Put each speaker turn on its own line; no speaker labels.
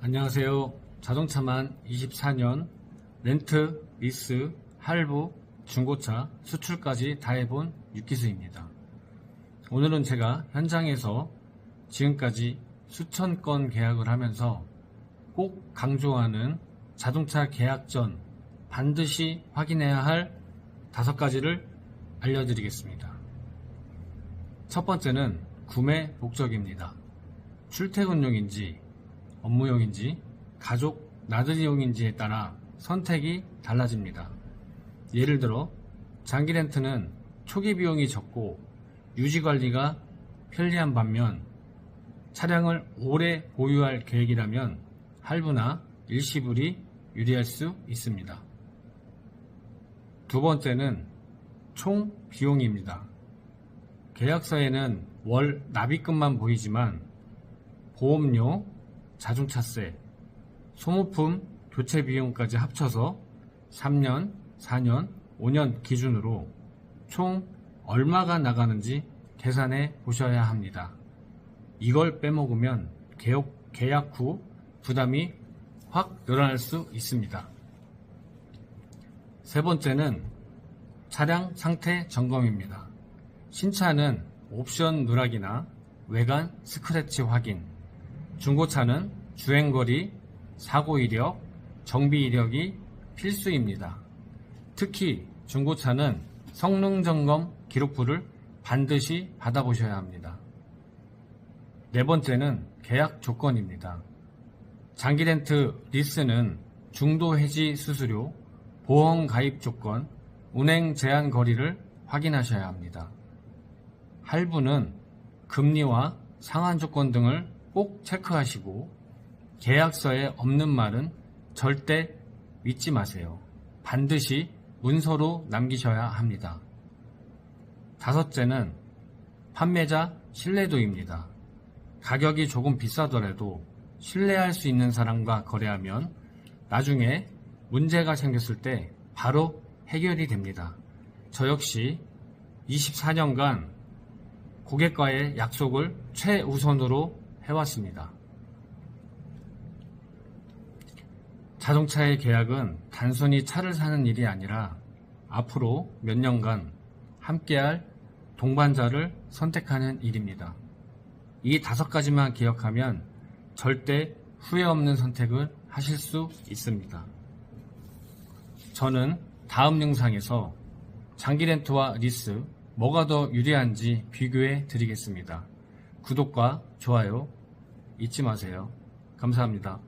안녕하세요. 자동차만 24년 렌트, 리스, 할부, 중고차, 수출까지 다 해본 유기수입니다. 오늘은 제가 현장에서 지금까지 수천 건 계약을 하면서 꼭 강조하는 자동차 계약 전 반드시 확인해야 할 다섯 가지를 알려드리겠습니다. 첫 번째는 구매 목적입니다. 출퇴근용인지 업무용인지 가족 나들이용인지에 따라 선택이 달라집니다. 예를 들어 장기 렌트는 초기 비용이 적고 유지 관리가 편리한 반면 차량을 오래 보유할 계획이라면 할부나 일시불이 유리할 수 있습니다. 두 번째는 총 비용입니다. 계약서에는 월 납입금만 보이지만 보험료, 자동차세, 소모품 교체 비용까지 합쳐서 3년, 4년, 5년 기준으로 총 얼마가 나가는지 계산해 보셔야 합니다. 이걸 빼먹으면 계약, 계약 후 부담이 확 늘어날 수 있습니다. 세 번째는 차량 상태 점검입니다. 신차는 옵션 누락이나 외관 스크래치 확인, 중고차는 주행거리, 사고 이력, 정비 이력이 필수입니다. 특히 중고차는 성능 점검 기록부를 반드시 받아보셔야 합니다. 네 번째는 계약 조건입니다. 장기 렌트 리스는 중도 해지 수수료, 보험 가입 조건, 운행 제한 거리를 확인하셔야 합니다. 할부는 금리와 상한 조건 등을 꼭 체크하시고 계약서에 없는 말은 절대 믿지 마세요. 반드시 문서로 남기셔야 합니다. 다섯째는 판매자 신뢰도입니다. 가격이 조금 비싸더라도 신뢰할 수 있는 사람과 거래하면 나중에 문제가 생겼을 때 바로 해결이 됩니다. 저 역시 24년간 고객과의 약속을 최우선으로 해왔습니다. 자동차의 계약은 단순히 차를 사는 일이 아니라 앞으로 몇 년간 함께할 동반자를 선택하는 일입니다. 이 다섯 가지만 기억하면 절대 후회 없는 선택을 하실 수 있습니다. 저는 다음 영상에서 장기 렌트와 리스 뭐가 더 유리한지 비교해 드리겠습니다. 구독과 좋아요 잊지 마세요. 감사합니다.